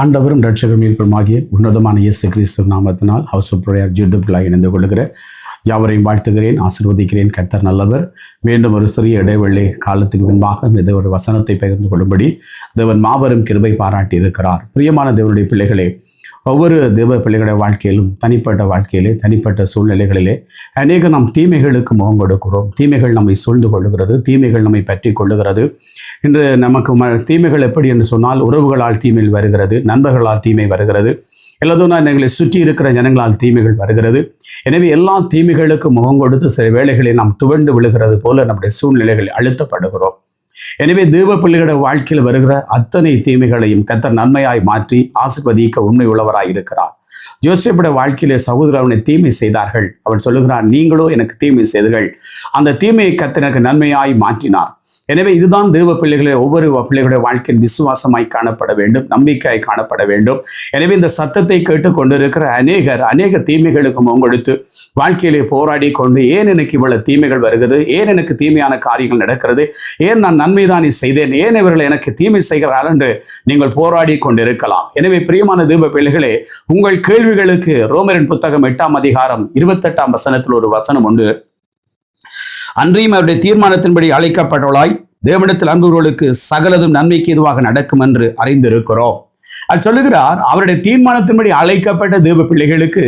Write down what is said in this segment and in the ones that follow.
ஆண்டவரும் ரட்சகரும் மீட்பருமாகிய உன்னதமான இயேசு கிறிஸ்து நாமத்தினால் ஹவுஸ் ஆஃப் ப்ரேயர் யூடியூப்லாக இணைந்து கொள்கிற யாவரையும் வாழ்த்துகிறேன் ஆசிர்வதிக்கிறேன். கத்தர் நல்லவர். மீண்டும் ஒரு சிறிய இடைவெளி காலத்துக்கு முன்பாக இந்த ஒரு வசனத்தை பகிர்ந்து கொள்ளும்படி தேவன் மாபெரும் கிருபை பாராட்டி இருக்கிறார். பிரியமான தேவனுடைய பிள்ளைகளே ஒவ்வொரு தேவ பிள்ளைகளுடைய வாழ்க்கையிலும் தனிப்பட்ட வாழ்க்கையிலே தனிப்பட்ட சூழ்நிலைகளிலே அநேக நாம் தீமைகளுக்கு முகம் கொடுக்கிறோம். தீமைகள் நம்மை சூழ்ந்து கொள்ளுகிறது தீமைகள் நம்மை பற்றி கொள்ளுகிறது. இன்று நமக்கு ம தீமைகள் எப்படி என்று சொன்னால் உறவுகளால் தீமை வருகிறது நண்பர்களால் தீமை வருகிறது. எல்லாதும் எங்களை சுற்றி இருக்கிற ஜனங்களால் தீமைகள் வருகிறது. எனவே எல்லா தீமைகளுக்கும் முகம் கொடுத்து சில வேளைகளில் நாம் துவண்டு விழுகிறது போல நம்முடைய சூழ்நிலைகள் அழுத்தப்படுகிறோம். எனவே தேவ பிள்ளைகளோட வாழ்க்கையில் வருகிற அத்தனை தீமைகளையும் கத்தர் நன்மையாய் மாற்றி ஆசிர்வதிக்க உண்மை உள்ளவராய் இருக்கிறார். ஜோசப்புடைய வாழ்க்கையிலே சகோதரர் அவனை தீமை செய்தார்கள். அவன் சொல்லுகிறான் நீங்களோ எனக்கு தீமை செய்தீர்கள் அந்த தீமையை கத்தனுக்கு நன்மையாய் மாற்றினார். எனவே இதுதான் தேவ பிள்ளைகளை ஒவ்வொரு பிள்ளைகளுடைய வாழ்க்கையின் விசுவாசமாய் காணப்பட வேண்டும் நம்பிக்கையாய் காணப்பட வேண்டும். எனவே இந்த சத்தத்தை கேட்டுக்கொண்டிருக்கிற அநேகர் அநேக தீமைகளுக்கு முங்கொடுத்து வாழ்க்கையிலே போராடி கொண்டு ஏன் எனக்கு இவ்வளவு தீமைகள் வருகிறது? ஏன் எனக்கு தீமையான காரியங்கள் நடக்கிறது? ஏன் நான் நன்மைதானே செய்தேன். ஏன் இவர்கள் எனக்கு தீமை செய்கிறார்கள் என்று நீங்கள் போராடி கொண்டிருக்கலாம். எனவே பிரியமான தீப பிள்ளைகளே உங்கள் கேள்விகளுக்கு ரோமரின் புத்தகம் எட்டாம் அதிகாரம் இருபத்தெட்டாம் வசனத்தில் ஒரு வசனம் உண்டு. அன்றையும் அவருடைய தீர்மானத்தின்படி அழைக்கப்பட்டவளாய் தேவனிடத்தில் அன்புகளுக்கு சகலதும் நன்மைக்கு எதுவாக நடக்கும் என்று அறிந்திருக்கிறோம். அது சொல்லுகிறார் அவருடைய தீர்மானத்தின்படி அழைக்கப்பட்ட தேவ பிள்ளைகளுக்கு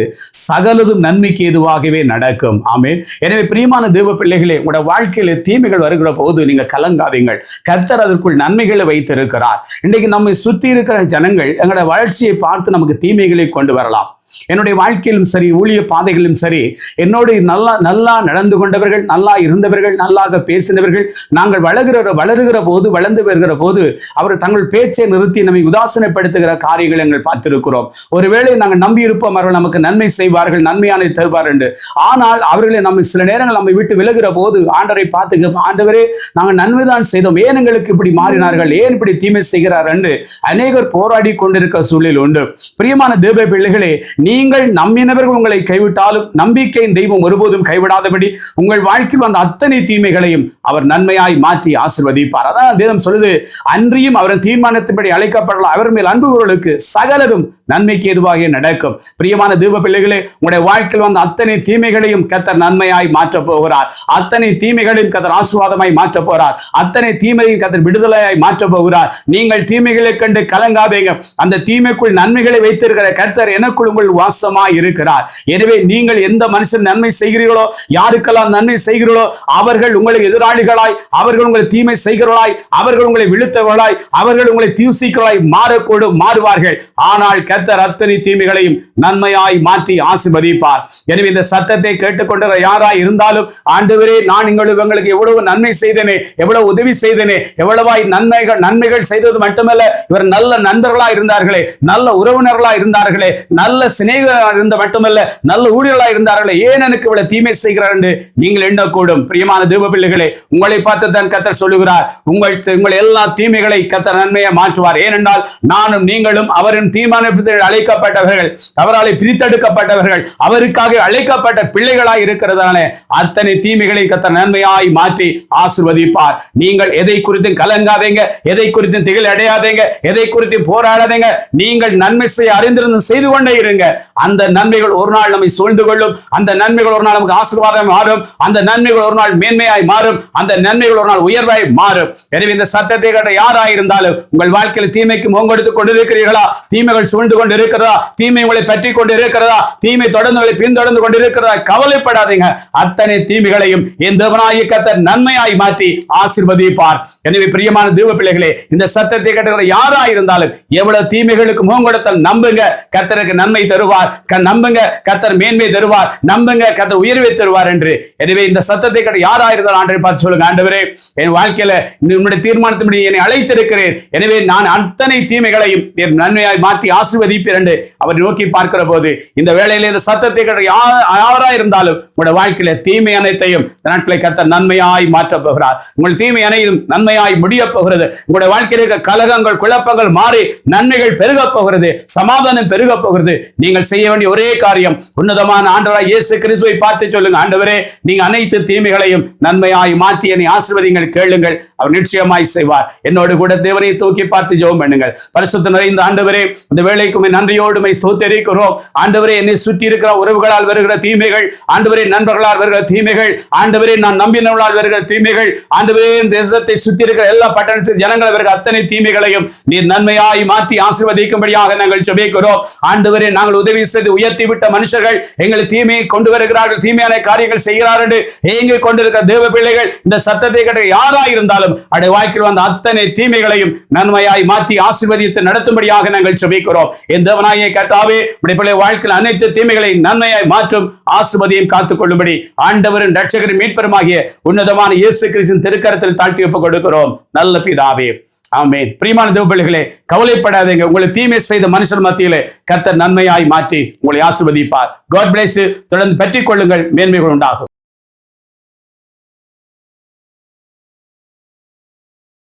சகலதும் நன்மைக்கு எதுவாகவே நடக்கும். ஆமேன். எனவே பிரியமான தேவ பிள்ளைகளே உங்களோட வாழ்க்கையில தீமைகள் வருகிற போது நீங்க கலங்காதீங்கள். கர்த்தர் அதற்குள் நன்மைகளை வைத்திருக்கிறார். இன்றைக்கு நம்மை சுத்தி இருக்கிற ஜனங்கள் எங்களோட வளர்ச்சியை பார்த்து நமக்கு தீமைகளை கொண்டு வரலாம். என்னுடைய வாழ்க்கையிலும் சரி ஊழிய பாதைகளிலும் சரி என்னோடு நல்லா நல்லா நடந்து கொண்டவர்கள் நல்லா இருந்தவர்கள் நல்லாக பேசினவர்கள் நாங்கள் வளர்கிற வளருகிற போது வளர்ந்து வருகிற போது அவர் தங்கள் பேச்சை நிறுத்தி நம்மை உதாசனப்படுத்துகிற காரியங்கள் நாங்கள் பார்த்திருக்கிறோம். ஒருவேளை நாங்கள் நம்பி இருப்போம் அவர்கள் நமக்கு நன்மை செய்வார்கள் நன்மையான தருவார் என்று. ஆனால் அவர்களை நம்ம சில நேரங்கள் நம்மை விட்டு விலகிற போது ஆண்டரை பார்த்து ஆண்டவரே நாங்கள் நன்மைதான் செய்தோம் ஏன் எங்களுக்கு இப்படி மாறினார்கள் ஏன் இப்படி தீமை செய்கிறார் என்று அநேகர் போராடி கொண்டிருக்கிற சூழல் உண்டு. பிரியமான தேவ பிள்ளைகளே நீங்கள் நம்பினவர்கள் உங்களை கைவிட்டாலும் நம்பிக்கையின் தெய்வம் ஒருபோதும் கைவிடாதபடி உங்கள் வாழ்க்கையில் வந்த அத்தனை தீமைகளையும் அவர் நன்மையாய் மாற்றி ஆசிர்வதிப்பார். அதான் வேதம் சொல்லுது அன்றியும் அவரின் தீர்மானத்தின்படி அழைக்கப்படலாம். அவர் மேல் அன்புகளுக்கு சகலரும் நன்மைக்கு எதுவாக நடக்கும். பிரியமான தீப பிள்ளைகளே உங்களுடைய வாழ்க்கையில் வந்த அத்தனை தீமைகளையும் கத்தர் நன்மையாய் மாற்றப் போகிறார். அத்தனை தீமைகளையும் கத்தர் ஆசுவாதமாய் மாற்றப் போகிறார். அத்தனை தீமையும் கத்தர் விடுதலையாய் மாற்றப் போகிறார். நீங்கள் தீமைகளை கண்டு கலங்காதீங்க. அந்த தீமைக்குள் நன்மைகளை வைத்திருக்கிற கர்த்தர் எனக்குள் உங்கள் வாசமா இருக்கிறார். எனவே நீங்கள் எந்த மனுஷன் நன்மை செய்கிறீர்களோ யாருக்கெல்லாம் நன்மை செய்கிறீர்களோ அவர்கள் உங்களுக்கு எதிராளிகளாய் அவர்கள் உங்களை தீமை செய்கிறவர்களாய் அவர்கள் உங்களை விழுத்தவர்களாய் அவர்கள் உங்களை தீசிக்களாய் மாறக்கூடும் மாறுவார்கள். ஆனால் கத்தர் அத்தனை தீமைகளையும் நன்மையாய் மாற்றி ஆசிர்வதிப்பார். எனவே இந்த சத்தத்தை கேட்டுக்கொண்ட யாராய் இருந்தாலும் ஆண்டவரே நான் உங்களுக்கு உங்களுக்கு எவ்வளவு நன்மை செய்தேனே எவ்வளவு உதவி செய்தேனே எவ்வளவாய் நன்மைகள் நன்மைகள் செய்தது மட்டுமல்ல இவர் நல்ல நண்பர்களா இருந்தார்களே நல்ல உறவினர்களா இருந்தார்களே நல்ல சிநேகராக இருந்த மட்டுமல்ல நல்ல ஊழியர்களாக இருந்தார்களே ஏன் எனக்கு இவ்வளவு தீமை செய்கிறார் என்று நீங்கள் எண்ணக்கூடும். பிரியமான தேவ பிள்ளைகளே உங்களை பார்த்து தான் கத்தர் சொல்லுகிறார். உங்கள் உங்கள் எல்லா தீமைகளை கத்தர் நன்மையை மாற்றுவார். ஏனென்றால் நானும் நீங்களும் அவரின் தீர்மானத்தில் அழைக்கப்பட்டவர்கள் அவரால் பிரித்தெடுக்கப்பட்டவர்கள் அவருக்காக அழைக்கப்பட்ட பிள்ளைகளாய் இருக்கிறதான அத்தனை தீமைகளை கத்தர் நன்மையாய் மாற்றி ஆசிர்வதிப்பார். நீங்கள் எதை குறித்தும் கலங்காதீங்க எதை குறித்தும் திகழ் அடையாதீங்க எதை குறித்தும் போராடாதீங்க. நீங்கள் நன்மை செய்ய அறிந்திருந்து செய்து கொண்டே இருங்க அந்த நன்மைகள் ஒரு நாள் நம்மை சூழ்ந்து கொள்ளும். அந்த நன்மைகள் ஒரு நாள் நமக்கு ஆசீர்வாதம் மாறும். அந்த நன்மைகள் ஒரு நாள் மேன்மையாய் மாறும். அந்த நன்மைகள் ஒரு நாள் உயர்வாய் மாறும். எனவே இந்த சத்தத்தை கேட்ட யாராய் இருந்தாலும் உங்கள் வாழ்க்கையில் தீமைக்கு முகங்கொடுத்து கொண்டிருக்கிறீர்களா? தீமைகள் சூழ்ந்து கொண்டு இருக்கிறதா தீமை உங்களை பற்றி கொண்டு இருக்கிறதா தீமை தொடர்ந்து உங்களை பின்தொடர்ந்து கொண்டிருக்கிறதா? கவலைப்படாதீங்க. அத்தனை தீமைகளையும் என் தேவனாய கத்தர் நன்மையாய் மாற்றி ஆசிர்வதிப்பார். எனவே பிரியமான தீப பிள்ளைகளே இந்த சத்தத்தை கேட்ட யாரா இருந்தாலும் எவ்வளவு தீமைகளுக்கு முகங்கொடுத்தால் நம்புங்க. கத்தருக்கு நன்மை தருவார். நம்புங்க கத்தர் மேன்மை தருவார். நம்புங்க கத்தர் உயர்வை தருவார் என்று. எனவே இந்த சத்தத்தை கடை யாராயிருந்தால் ஆண்டரை பார்த்து சொல்லுங்க. ஆண்டவரே என் வாழ்க்கையில உன்னுடைய தீர்மானத்தின்படி என்னை அழைத்திருக்கிறேன். எனவே நான் அத்தனை தீமைகளையும் என் நன்மையாய் மாற்றி ஆசீர்வதிப்பேன் என்று அவர் நோக்கி பார்க்கிற போது இந்த வேளையில இந்த சத்தத்தை கடை யா- யாரா இருந்தாலும் உங்களுடைய வாழ்க்கையில தீமை அனைத்தையும் நாட்களை கத்தர் நன்மையாய் மாற்றப் போகிறார். உங்கள் தீமை அனைத்தும் நன்மையாய் முடியப் போகிறது. உங்களுடைய வாழ்க்கையில் இருக்க கலகங்கள் குழப்பங்கள் மாறி நன்மைகள் பெருகப் போகிறது. சமாதானம் பெருகப் போகிறது. நீங்கள் செய்ய வேண்டிய ஒரே காரியம் உன்னதமான ஆண்டவராய் இயேசு கிறிஸ்துவை பார்த்து சொல்லுங்க. ஆண்டவரே நீங்க அனைத்து தீமைகளையும் நன்மையாய் மாற்றி என்னை ஆசிர்வதிங்கள் கேளுங்கள். அவர் நிச்சயமாய் செய்வார். என்னோடு கூட தேவனை தூக்கி பார்த்து ஜெபம் பண்ணுங்கள். பரிசுத்த நிறைந்த ஆண்டவரே இந்த வேலைக்குமே நன்றியோடுமை ஸ்தோத்தரிக்கிறோம். ஆண்டவரே என்னை சுற்றி இருக்கிற உறவுகளால் வருகிற தீமைகள் ஆண்டவரே நண்பர்களால் வருகிற தீமைகள் ஆண்டவரே நான் நம்பினவர்களால் வருகிற தீமைகள் ஆண்டவரே தேசத்தை சுற்றி இருக்கிற எல்லா பட்டணத்தில் ஜனங்கள் வருகிற அத்தனை தீமைகளையும் நீர் நன்மையாய் மாற்றி ஆசிர்வதிக்கும்படியாக நாங்கள் ஜெபிக்கிறோம். ஆண்டவரே நாங்கள் நாங்கள் உதவி செய்து உயர்த்தி விட்ட மனுஷர்கள் எங்களை தீமையை கொண்டு வருகிறார்கள் தீமையான காரியங்கள் செய்கிறார்கள் என்று ஏங்கிக் கொண்டிருக்கிற தேவ பிள்ளைகள் இந்த சத்தத்தை கேட்ட யாரா இருந்தாலும் அடை வாய்க்கில் வந்த அத்தனை தீமைகளையும் நன்மையாய் மாற்றி ஆசீர்வதித்து நடத்தும்படியாக நாங்கள் ஜெபிக்கிறோம். என் தேவனாயை கத்தாவே உடைய பிள்ளை வாழ்க்கையில் அனைத்து தீமைகளை நன்மையாய் மாற்றும் ஆசிர்வதியும் காத்துக் கொள்ளும்படி ஆண்டவரும் ரட்சகரின் மீட்பருமாகிய உன்னதமான இயேசு கிறிஸ்தின் திருக்கரத்தில் தாழ்த்தி ஒப்புக் கொடுக்கிறோம். நல்ல பிதாவே. ஆமென். பிரியமான தேவப்பிள்ளைகளே கவலைப்படாதீங்க. உங்களை தீமை செய்த மனுஷர் மத்தியிலே கத்த நன்மையாய் மாற்றி உங்களை ஆசிர்வதிப்பார். காட் பிளேஸ் தொடர்ந்து பற்றிக் கொள்ளுங்கள் மேன்மைகள் உண்டாகும்.